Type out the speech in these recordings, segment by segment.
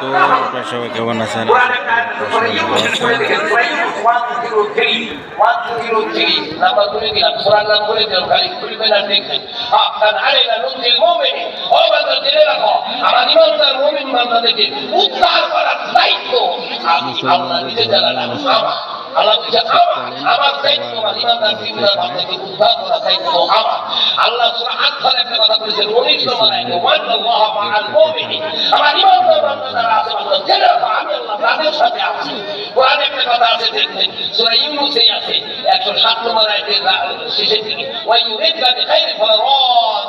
তো আপনারা সবাই কেমন আছেন কোরআন একটা আয়াত আছে, সূরা ইউনূস পড়ে দেখেন, সূরা ইউনূস 103, 103 নাম্বার বলে দিলাম, সূরার নাম বলে দিলাম, খালি খুলবেন আর দেখবেন। হাক্কান আলাইনা নুনজিল মুমিনিন। ও বান্দা, জেনে রাখো, আমার ইমানদার মুমিন বান্দাদেরকে উদ্ধার করার দায়িত্ব আমি আল্লাহ নিজে চালালাম, আমার দায়িত্ব আমার দায়িত্ব আমার আল্লাহ সুরাত করে কথা বলেছেন অনেক সময় ওয়াল্লাহ মাআল মুমিনিন আমার ইমানদার বান্দারা আছে যারা আমি আল্লাহ তাদের সাথে আছি কোরআনে একটা কথা আছে দেখবেন সূরা ইউনূসে আছে 107 নম্বর আয়াতের শেষের দিকে ওয়া ইউরিদু বিখাইরি ফালা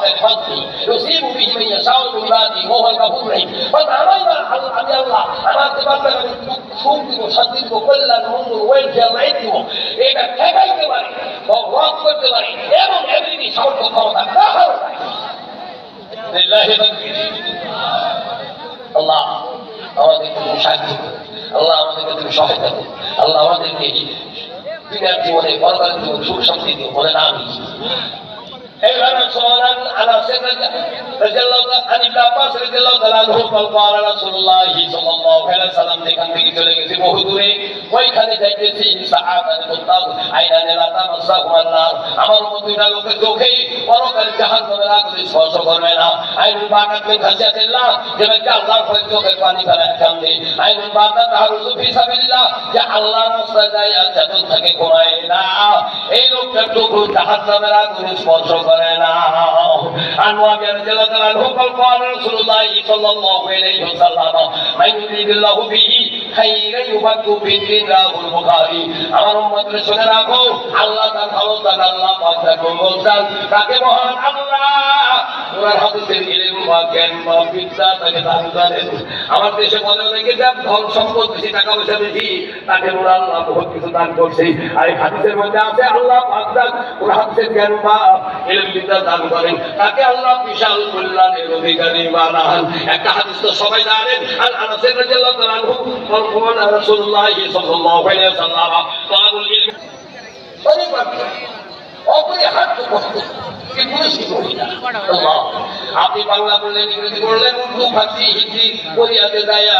الْفَضْلِ يُصِيبُ بِهِ مَن يَشَاءُ مِنْ عِبَادِهِ وَهُوَ الْغَفُورُ الرَّحِيم অর্থাৎ আমার ইমান, আল্লাহ- আমি আল্লাহ, আমার যে বান্দাকে আমি সুখ- সুখ দিব, শান্তি দিব, কল্যাণ, মঙ্গল, welfare, life দিব, এটা ঠেকাইতে পারে, রদ করতে পারে, এবং এমনি সামর্থ্য ক্ষমতা কাহারও নাই। লিল্লাহি তাকবীর। আল্লাহ আমাদেরকে তুমি সাহায্য করো আল্লাহ আমাদেরকে তুমি সহায়তা করো আল্লাহ আমাদেরকে দুনিয়ার জীবনে পরকালের জীবনে সুখ শান্তি দিও বলে না আমি أيضا صورا على سر رضي الله হাজি এই লোকটা চোখ জাহান্নামের আগুনে করে না। قال قال رسول الله صلى الله عليه وسلم من يريد الله به আমার তাকে আল্লাহ দেশে মনে ধন সম্পদ, বেশি টাকা পয়সা বেশি, তাকে ওরা আল্লাহ বহুত কিছু দান করছে। আর হাদিসের মধ্যে আছে, আল্লাহ হাদিসের জ্ঞান বা বিদ্যা দান করেন। তাকে আল্লাহ বিশাল কল্যাণের অধিকারী একটা হাদিস তো সবাই জানেন আর আপনি বাংলা বললেন ইংরেজি বললেন উর্দু ফার্সি হিন্দি কোরিয়াতে যাইয়া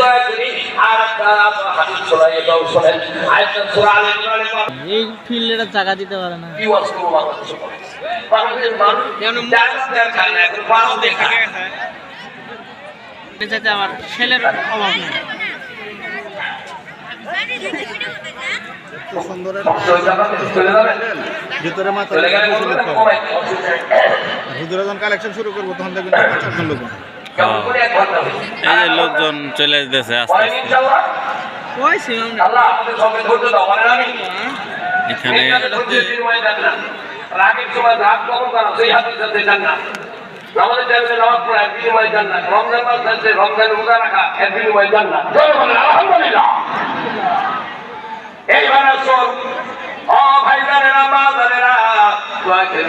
এই ফিল্ডে জায়গা দিতে পারে না। যাতে আমার ছেলের অভাব নেই? ভিতরে মাত্র কালেকশন শুরু করব তখন দেখবেন লোক এই যে লোকজন চলে যেতেছে আস্তে আস্তে আমাদের আমিন। এখানে টাইমে নামাজ পড়া, বিনিময়ে জান্নাত। রমজান মাস আছে, রমজান রোজা রাখা, এক দিন জান্নাত। না আলহামদুলিল্লাহ।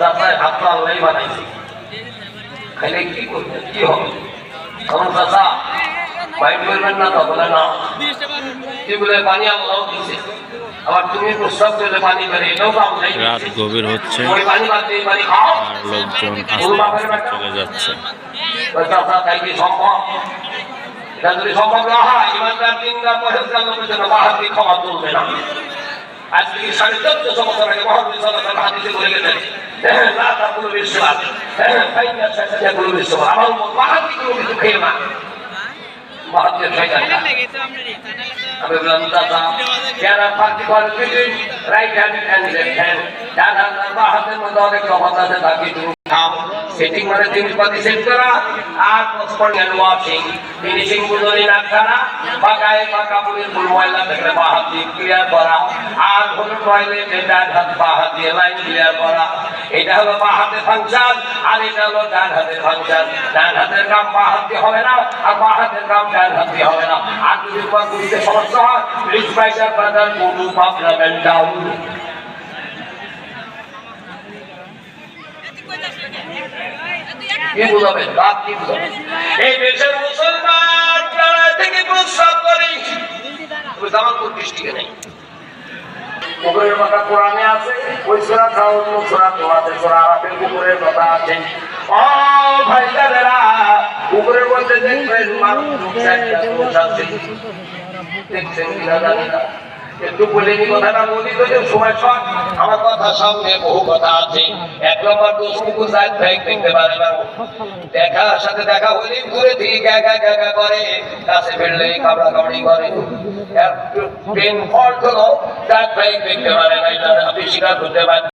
চাষায় হাত তো আল্লাহ বানাইছে। খাইলে কি করবে? কি হবে? আমার চাষা বাইক করবেন না তো বলে না। কি বলে পানি আল্লাহ দিছে। আবার তুমি প্রস্তাব করলে পানি করে এটাও তো আল্লাহ রাত গভীর হচ্ছে। পানি বাদ দিয়ে পানি খাও। আর লোকজন চলে যাচ্ছে। ওই চাষা তাই কি সম্ভব? এটা যদি সম্ভব না হয় ইমানদার দিনদার পরেজগার লোকের জন্য চলবে না। আজ থেকে সাড়ে চোদ্দশো বছর আগে সাল্লাল্লাহু আলাইহি হাদিসে বলে গেছেন কুলু বিশ্ববাদ আমার উম্মত বাহাদুরি খেয়ে না আমি বললাম দাদা যারা পার্টি করে রাইট হ্যান্ড লেফট হ্যান্ড। ডান হাত তফাৎ আছে তুমি খাও সেটিং মানে আর পসপন হ্যান্ড ওয়াশিং ফিনিশিং বুঝলি না করা বা গায়ে বা কাপড়ের বাঁ হাত ক্লিয়ার করা আর হলুদ টয়লেটে ডান হাত বাঁ হাত দিয়ে লাইন ক্লিয়ার করা এটা হলো বাঁ হাতের ফাংশন আর এটা হলো ডান হাতের ফাংশন ডান হাতের কাম বাঁ হাত না আর বাঁ হাতের কাম ডান হাত না আর যদি তোমার বুঝতে সমস্যা হয় ব্রাদার কোনু কি বুঝাবেন? রাত কি বুঝাবেন? এই দেশের মুসলমান প্রায় থেকে প্রস্তাব করি জামালপুর ডিস্ট্রিক্টে নেই। কুকুরের কথা কোরআনে আছে, ওই সোরা খাও অন্য সোরা তো সোরা আরাফের কুকুরের কথা আছে। ও ভাই দাদারা কুকুরের মধ্যে দেখবেন, মানুষ দেখছেন কিনা জানি না। একটু বলে নি কথাটা বলি তো যে সময় শর্ট আমার কথা সামনে বহু কথা আছে। এক নম্বর দোষ কুকুর সাইড দেখতে পারে না। দেখার সাথে দেখা হইলে ঘুরে থেকে গ্যাগা গ্যাগা করে, কাছে ফেললে কামড়া কামড়ি করে। পেন ফল্ট হলো সাইড ব্যাগ দেখতে পারে না আপনি স্বীকার করতে পারেন।